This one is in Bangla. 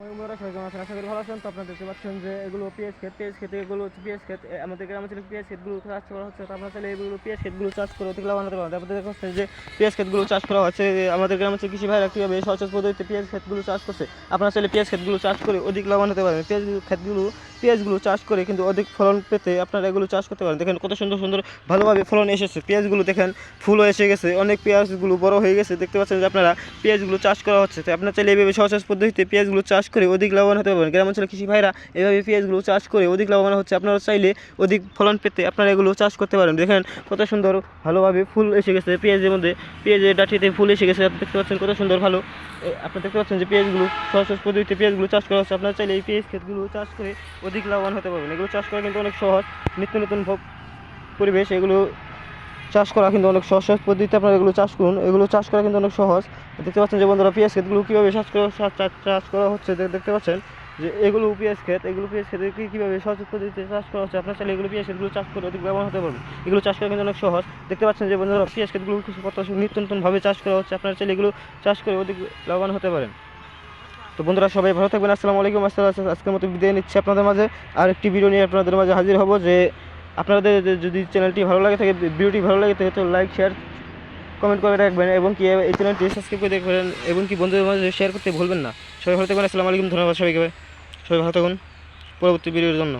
ভালো আপনারা দেখতে পাচ্ছেন যে এগুলো পেঁয়াজ ক্ষেত ক্ষেতে এগুলো ক্ষেত আমাদের গ্রামে পেঁয়াজ চাষ করা হচ্ছে চাইলে এগুলো ক্ষেতগুলো চাষ করে যে পেঁয়াজ ক্ষেতগুলো চাষ করা হচ্ছে আমাদের কৃষি ভাইরা কীভাবে সহজ পদ্ধতিতে পেঁয়াজ ক্ষেতগুলো চাষ করছে আপনারা চাইলে পেঁয়াজ ক্ষেতগুলো চাষ করে অধিক লাভ আনতে পারেন পেঁয়াজ ক্ষেতগুলো পেঁয়াজগুলো চাষ করে কিন্তু অধিক ফলন পেতে আপনারা এগুলো চাষ করতে পারেন দেখেন কত সুন্দর সুন্দর ভালোভাবে ফলন এসেছে পেঁয়াজগুলো দেখেন ফুলও এসে গেছে অনেক পেঁয়াজগুলো বড় হয়ে গেছে দেখতে পাচ্ছেন যে আপনারা পেঁয়াজগুলো চাষ করা হচ্ছে তো আপনারা চাইলে এইভাবে সহজ পদ্ধতিতে পেঁয়াজগুলো চাষ করে অধিক লাভবান হতে পারবেন। গ্রাম অঞ্চলে কৃষি ভাইরা এভাবে পেঁয়াজগুলো চাষ করে অধিক লাভবান হচ্ছে। আপনারা চাইলে অধিক ফলন পেতে আপনারা এগুলো চাষ করতে পারেন। দেখেন কত সুন্দর ভালোভাবে ফুল এসে গেছে পেঁয়াজের মধ্যে। পেঁয়াজের ডাঁটিতে ফুল এসে গেছে। আপনি দেখতে পাচ্ছেন কত সুন্দর ভালো। আপনারা দেখতে পাচ্ছেন যে পেঁয়াজগুলো সহজ সহজ পদ্ধতিতে পেঁয়াজগুলো চাষ করা হচ্ছে। আপনারা চাইলে এই পেঁয়াজ ক্ষেতগুলো চাষ করে অধিক লাভবান হতে পারবেন। এগুলো চাষ করা কিন্তু অনেক সহজ। নিত্য নতুন পরিবেশ এগুলো চাষ করা কিন্তু অনেক সহজ সহজ পদ্ধতিতে আপনারা এগুলো চাষ করুন। এগুলো চাষ করা কিন্তু অনেক সহজ। দেখতে পাচ্ছেন যে বন্ধুরা, পেঁয়াজ ক্ষেতগুলো কীভাবে চাষ করা চাষ করা হচ্ছে দেখতে পাচ্ছেন যে এগুলো পেঁয়াজ ক্ষেত, এগুলো পেঁয়াজ ক্ষেতে কীভাবে সহজ পদ্ধতিতে চাষ করা হচ্ছে, আপনার চাইলে এগুলো পেঁয়াজ ক্ষেতগুলো চাষ করে অধিক ব্যবহার হতে পারবেন। এগুলো চাষ করা কিন্তু অনেক সহজ। দেখতে পাচ্ছেন যে বন্ধুরা, পেঁয়াজ ক্ষেতগুলো কিছু কত নিত্য নতুনভাবে চাষ করা হচ্ছে, আপনার চাইলে এগুলো চাষ করে অধিক লাভবান হতে পারেন। তো বন্ধুরা, সবাই ভালো থাকবেন, আসসালামু আলাইকুম আসসালাম আজকের মতো বিদায় নিচ্ছি আপনাদের মাঝে। আর একটি ভিডিও নিয়ে আপনাদের মাঝে হাজির হব যে আপনাদের যদি চ্যানেলটি ভালো লাগে থাকে, ভিডিওটি ভালো লাগে থাকে, তো লাইক শেয়ার কমেন্ট করে রাখবেন এবং কি এই চ্যানেলটি সাবস্ক্রাইব করে দেখবেন এবং কি বন্ধুদের মধ্যে শেয়ার করতে ভুলবেন না। সবাই ভালো থাকবেন, আসসালামু আলাইকুম, ধন্যবাদ সবাইকে সবাই ভালো থাকুন, পরবর্তী ভিডিওর জন্য।